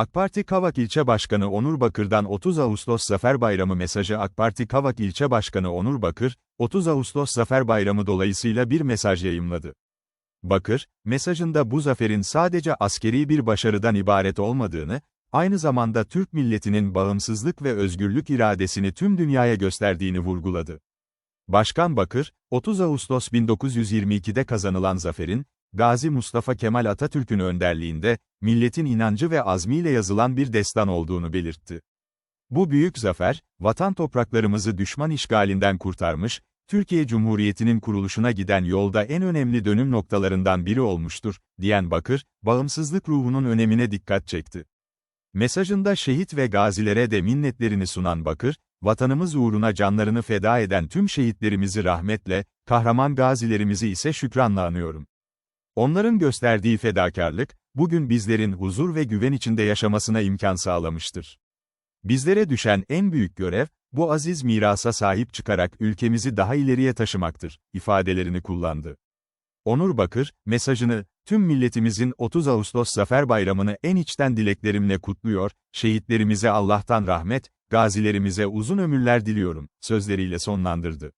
AK Parti Kavak İlçe Başkanı Onur Bakır'dan 30 Ağustos Zafer Bayramı mesajı AK Parti Kavak İlçe Başkanı Onur Bakır, 30 Ağustos Zafer Bayramı dolayısıyla bir mesaj yayımladı. Bakır, mesajında bu zaferin sadece askeri bir başarıdan ibaret olmadığını, aynı zamanda Türk milletinin bağımsızlık ve özgürlük iradesini tüm dünyaya gösterdiğini vurguladı. Başkan Bakır, 30 Ağustos 1922'de kazanılan zaferin, Gazi Mustafa Kemal Atatürk'ün önderliğinde, milletin inancı ve azmiyle yazılan bir destan olduğunu belirtti. Bu büyük zafer, vatan topraklarımızı düşman işgalinden kurtarmış, Türkiye Cumhuriyeti'nin kuruluşuna giden yolda en önemli dönüm noktalarından biri olmuştur, diyen Bakır, bağımsızlık ruhunun önemine dikkat çekti. Mesajında şehit ve gazilere de minnetlerini sunan Bakır, vatanımız uğruna canlarını feda eden tüm şehitlerimizi rahmetle, kahraman gazilerimizi ise şükranla anıyorum. Onların gösterdiği fedakarlık, bugün bizlerin huzur ve güven içinde yaşamasına imkan sağlamıştır. Bizlere düşen en büyük görev, bu aziz mirasa sahip çıkarak ülkemizi daha ileriye taşımaktır, ifadelerini kullandı. Onur Bakır, mesajını, tüm milletimizin 30 Ağustos Zafer Bayramı'nı en içten dileklerimle kutluyor, şehitlerimize Allah'tan rahmet, gazilerimize uzun ömürler diliyorum, sözleriyle sonlandırdı.